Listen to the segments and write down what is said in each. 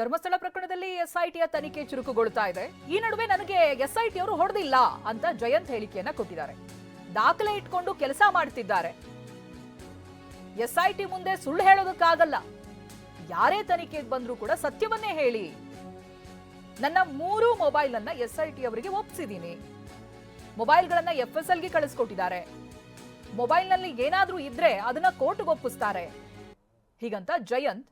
ಧರ್ಮಸ್ಥಳ ಪ್ರಕರಣದಲ್ಲಿ ಎಸ್ಐಟಿಯ ತನಿಖೆ ಚುರುಕುಗೊಳ್ತಾ ಇದೆ. ಈ ನಡುವೆ ನನಗೆ ಎಸ್ಐಟಿ ಅವರು ಹೊಡೆದಿಲ್ಲ ಅಂತ ಜಯಂತ್ ಹೇಳಿಕೆಯನ್ನ ಕೊಟ್ಟಿದ್ದಾರೆ. ದಾಖಲೆ ಇಟ್ಕೊಂಡು ಕೆಲಸ ಮಾಡ್ತಿದ್ದಾರೆ. ಎಸ್ಐಟಿ ಮುಂದೆ ಸುಳ್ಳು ಹೇಳೋದಕ್ಕಾಗಲ್ಲ. ಯಾರೇ ತನಿಖೆಗೆ ಬಂದ್ರೂ ಕೂಡ ಸತ್ಯವನ್ನೇ ಹೇಳಿ. ನನ್ನ ಮೂರು ಮೊಬೈಲ್ ಅನ್ನ ಎಸ್ಐಟಿ ಅವರಿಗೆ ಒಪ್ಸಿದ್ದೀನಿ. ಮೊಬೈಲ್ಗಳನ್ನ ಎಫ್ ಎಸ್ ಎಲ್ಗೆ ಕಳಿಸ್ಕೊಟ್ಟಿದ್ದಾರೆ. ಮೊಬೈಲ್ನಲ್ಲಿ ಏನಾದ್ರೂ ಇದ್ರೆ ಅದನ್ನ ಕೋರ್ಟ್ಗೆ ಒಪ್ಪಿಸ್ತಾರೆ. ಹೀಗಂತ ಜಯಂತ್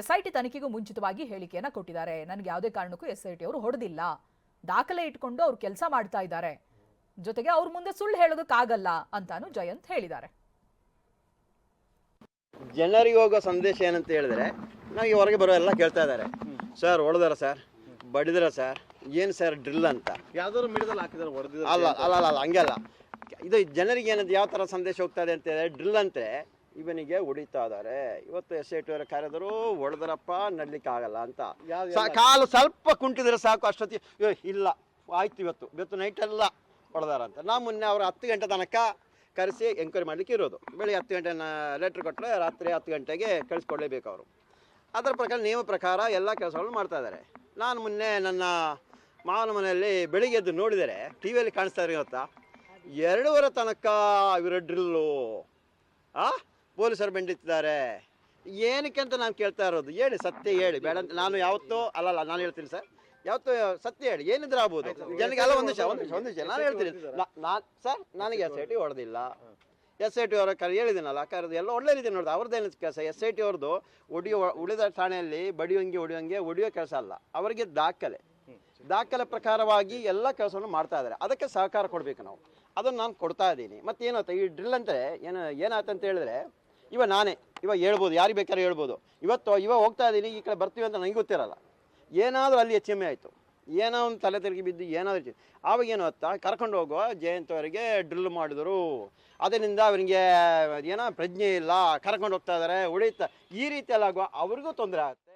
ಎಸ್ಐಟಿ ತನಿಖೆಗೂ ಮುಂಚಿತವಾಗಿ ಹೇಳಿಕೆಯನ್ನು ಕೊಟ್ಟಿದ್ದಾರೆ. ನನಗೆ ಯಾವುದೇ ಕಾರಣಕ್ಕೂ ಎಸ್ಐಟಿ ಅವರು ಹೊಡೆದಿಲ್ಲ. ದಾಖಲೆ ಇಟ್ಕೊಂಡು ಅವ್ರು ಕೆಲಸ ಮಾಡ್ತಾ ಇದ್ದಾರೆ. ಜೊತೆಗೆ ಅವ್ರ ಮುಂದೆ ಸುಳ್ಳು ಹೇಳೋದಕ್ಕಾಗಲ್ಲ ಅಂತಾನು ಜಯಂತ್ ಹೇಳಿದ್ದಾರೆ. ಜನರಿಗೆ ಹೋಗೋ ಸಂದೇಶ ಏನಂತ ಹೇಳಿದ್ರೆ ನಮಗೆ ಹೊರಗೆ ಬರೋ ಎಲ್ಲ ಕೇಳ್ತಾ ಇದ್ದಾರೆ. ಸರ್ ಹೊಡೆದಾರ ಸರ್? ಬಡಿದಾರ ಸರ್? ಏನು ಸರ್ ಡ್ರಿಲ್ ಅಂತ? ಯಾವ್ದಾದ್ರು ಮಿಡಿದಲ್ಲಿ ಹಾಕಿದ್ರೆ ಹೊಡೆದಿದ್ದಾರೆ ಅಲ್ಲ ಅಲ್ಲ ಅಲ್ಲ ಅಲ್ಲ ಹಂಗೆ ಅಲ್ಲ. ಇದು ಜನರಿಗೆ ಏನಂತ ಯಾವ ಥರ ಸಂದೇಶ ಹೋಗ್ತಾ ಇದೆ ಅಂತ ಹೇಳಿದ್ರೆ ಡ್ರಿಲ್ ಅಂತೆ ಇವನಿಗೆ ಹೊಡಿತಾ ಇದ್ದಾರೆ. ಇವತ್ತು ಎಸ್ ಐ ಟಿ ಅವರ ಕರೆದರು ಹೊಡೆದ್ರಪ್ಪ ನಡ್ಲಿಕ್ಕೆ ಆಗಲ್ಲ ಅಂತ. ಸ- ಕಾಲು ಸ್ವಲ್ಪ ಕುಂಟಿದ್ರೆ ಸಾಕು ಅಷ್ಟೊತ್ತಿ ಇಲ್ಲ ಆಯ್ತು ಇವತ್ತು. ಇವತ್ತು ನೈಟ್ ಎಲ್ಲ ಹೊಡೆದಾರ ಅಂತ. ನಾ ಮೊನ್ನೆ ಅವರು ಹತ್ತು ಗಂಟೆ ತನಕ ಕರೆಸಿ ಎಂಕ್ವೈರಿ ಮಾಡ್ಲಿಕ್ಕೆ ಇರೋದು. ಬೆಳಿಗ್ಗೆ ಹತ್ತು ಗಂಟೆ ಲೆಟ್ರ್ ಕೊಟ್ಟರೆ ರಾತ್ರಿ ಹತ್ತು ಗಂಟೆಗೆ ಕಳಿಸ್ಕೊಡ್ಲೇಬೇಕು ಅವರು. ಅದರ ಪ್ರಕಾರ ನಿಯಮ ಪ್ರಕಾರ ಎಲ್ಲ ಕೆಲಸಗಳನ್ನು ಮಾಡ್ತಾ ಇದ್ದಾರೆ. ನಾನು ಮೊನ್ನೆ ನನ್ನ ಮಾವನ ಮನೆಯಲ್ಲಿ ಬೆಳಿಗ್ಗೆ ಎದ್ದು ನೋಡಿದರೆ ಟಿ ವಿಯಲ್ಲಿ ಕಾಣಿಸ್ತಾ ಇರೋ ಗೊತ್ತಾ? ಎರಡೂವರೆ ತನಕ ಇವರ ಡ್ರಿಲ್ಲು ಆ? ಪೊಲೀಸರು ಬೆಂಡಿತಿದ್ದಾರೆ ಏನಕ್ಕೆ ಅಂತ ನಾನು ಕೇಳ್ತಾ ಇರೋದು, ಹೇಳಿ, ಸತ್ಯ ಹೇಳಿ, ಬೇಡ ಅಂತ. ನಾನು ಯಾವತ್ತೂ, ಅಲ್ಲಲ್ಲ, ನಾನು ಹೇಳ್ತೀನಿ ಸರ್. ಯಾವತ್ತೋ, ಸತ್ಯ ಹೇಳಿ, ಏನಿದ್ರೆ ಆಗ್ಬೋದು. ಜನಕ್ಕೆ ಅಲ್ಲ, ಒಂದು ನಿಮಿಷ ಒಂದು ನಿಮಿಷ ನಾನು ಹೇಳ್ತೀನಿ. ನಾನು, ಸರ್, ನನಗೆ ಎಸ್ ಐ ಟಿ ಹೊಡೆದಿಲ್ಲ. ಎಸ್ ಐ ಟಿ ಅವರ ಕರೆ ಹೇಳಿದ್ದೀನಲ್ಲ ಕರೆದು ಎಲ್ಲ ಒಳ್ಳೆ ರೀತಿ ನೋಡಿದೆ ಅವ್ರದ್ದೇನು ಕೆಲಸ. ಎಸ್ ಐ ಟಿ ಅವ್ರದ್ದು ಒಡಿಯೋ, ಉಳಿದ ಠಾಣೆಯಲ್ಲಿ ಬಡಿಯೋಂಗೆ ಹೊಡಿಯೋಂಗೆ ಒಡಿಯೋ ಕೆಲಸ ಅಲ್ಲ. ಅವರಿಗೆ ದಾಖಲೆ. ದಾಖಲೆ ಪ್ರಕಾರವಾಗಿ ಎಲ್ಲ ಕೆಲಸವನ್ನು ಮಾಡ್ತಾ ಇದ್ದಾರೆ. ಅದಕ್ಕೆ ಸಹಕಾರ ಕೊಡಬೇಕು ನಾವು. ಅದನ್ನು ನಾನು ಕೊಡ್ತಾ ಇದ್ದೀನಿ. ಮತ್ತು ಏನಾಯ್ತು ಈ ಡ್ರಿಲ್ ಅಂದರೆ ಏನು, ಏನಾಯ್ತು ಅಂತ ಹೇಳಿದ್ರೆ ಇವ ನಾನೇ ಇವಾಗ ಹೇಳ್ಬೋದು, ಯಾರಿಗೆ ಬೇಕಾದ್ರೆ ಹೇಳ್ಬೋದು. ಇವತ್ತು ಇವಾಗ ಹೋಗ್ತಾ ಇದ್ದೀನಿ, ಈ ಕಡೆ ಬರ್ತೀವಿ ಅಂತ ನನಗೆ ಗೊತ್ತಿರಲ್ಲ. ಏನಾದರೂ ಅಲ್ಲಿ ಹೆಚ್ಚು ಆಯಿತು. ಏನೋ ಒಂದು ತಲೆ ತಿರುಗಿ ಬಿದ್ದು ಏನಾದರೂ ಆವಾಗ ಏನು ಗೊತ್ತಾ, ಕರ್ಕೊಂಡು ಹೋಗುವ, ಜಯಂತ್ ಅವರಿಗೆ ಡ್ರಿಲ್ ಮಾಡಿದ್ರು. ಅದರಿಂದ ಅವರಿಗೆ ಏನೋ ಪ್ರಜ್ಞೆ ಇಲ್ಲ, ಕರ್ಕೊಂಡು ಹೋಗ್ತಾ ಇದ್ದಾರೆ ಉಳಿತಾ ಈ ರೀತಿಯಲ್ಲಾಗುವ ಅವ್ರಿಗೂ ತೊಂದರೆ ಆಗುತ್ತೆ.